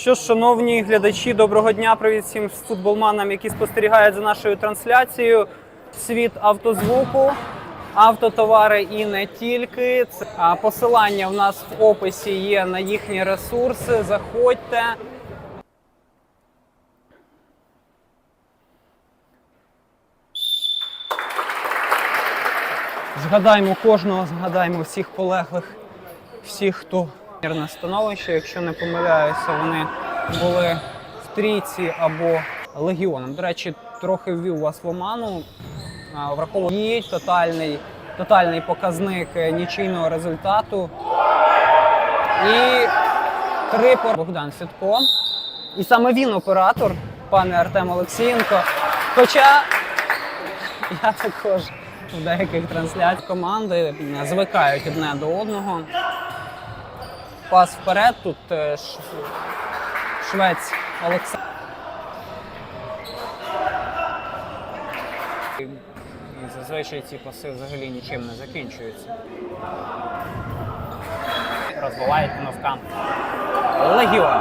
Що ж, шановні глядачі, доброго дня. Привіт всім футболманам, які спостерігають за нашою трансляцією. Світ автозвуку, автотовари і не тільки. Посилання в нас в описі є на їхні ресурси. Заходьте. Згадаймо кожного, згадаймо всіх полеглих, всіх, хто мирне становище. Якщо не помиляюся, вони були в трійці або легіоном. До речі, трохи ввів вас в оману. Враховує тотальний, тотальний показник е, нічийного результату. І три пор Богдан Сідко. І саме він оператор, пане Артем Олексієнко. Хоча я також в деяких трансляціях команди звикають одне до одного. Пас вперед. Тут е, швець Олександр. Зазвичай ці паси взагалі нічим не закінчуються. Розвивають новка. Легіон.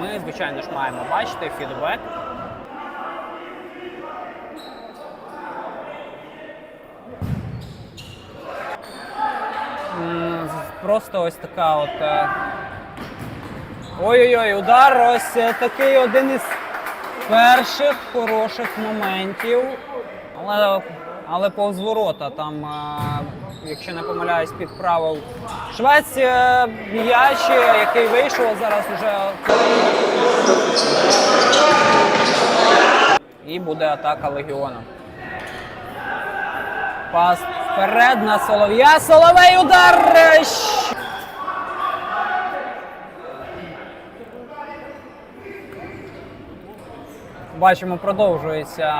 Ми, звичайно ж, маємо бачити фідбек. Просто ось така от. е, Ой-ой-ой, удар. Ось е, такий один із перших хороших моментів. Але, але повз там, е, якщо не помиляюсь, підправив Швець е, м'яч, який вийшов зараз уже. І буде атака легіону. Пас вперед на Солов'я. Соловей удар! Бачимо, продовжується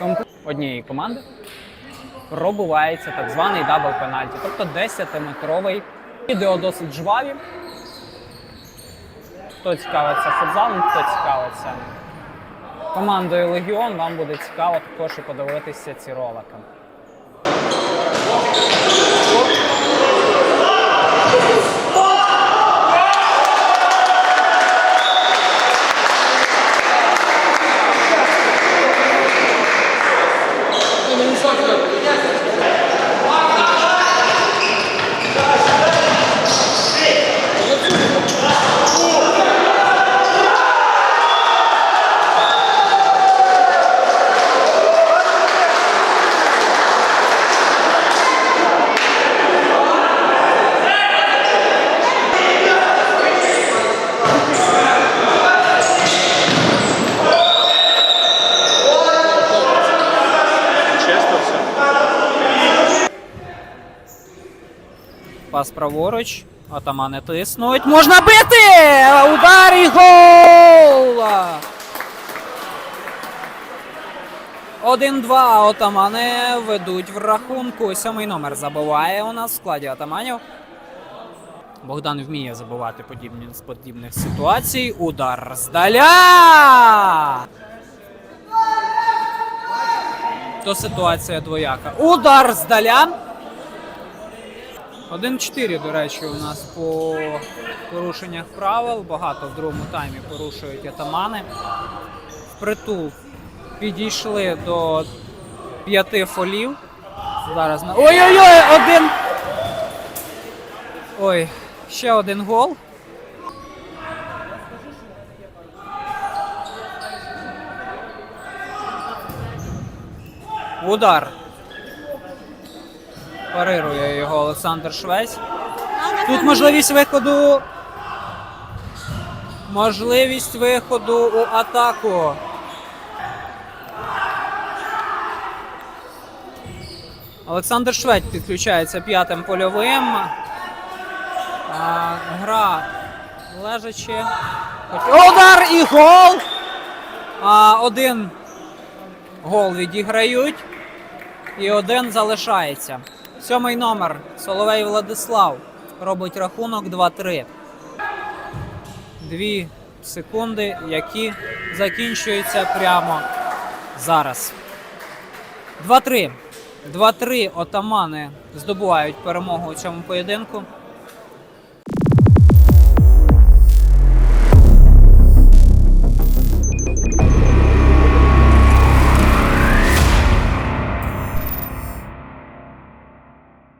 комп- однієї команди. Пробувається так званий дабл пенальті, тобто 10-метровий. Відео досить жваві. Хто цікавиться футзалом, хто цікавиться командою Легіон, вам буде цікаво також і подивитися ці ролики. Пас праворуч. Атамани тиснуть. Можна бити! Удар і гол! 1-2 отамани ведуть в рахунку. Сьомий номер забиває у нас в складі атаманів. Богдан вміє забивати подібні з подібних ситуацій. Удар здаля! То ситуація двояка. Удар здаля. 1-4, до речі, у нас по порушеннях правил. Багато в другому таймі порушують атамани. Впритул підійшли до п'яти фолів. Зараз на. Ой-ой-ой! Один. Ой, ще один гол. Удар. Парирує його Олександр Швець. Тут можливість виходу. Можливість виходу у атаку. Олександр Швець підключається п'ятим польовим. А, гра лежачи. Удар і гол! А, один гол відіграють. І один залишається. Сьомий номер Соловей Владислав робить рахунок 2-3. Дві секунди, які закінчуються прямо зараз. 2-3. 2-3 отамани здобувають перемогу у цьому поєдинку.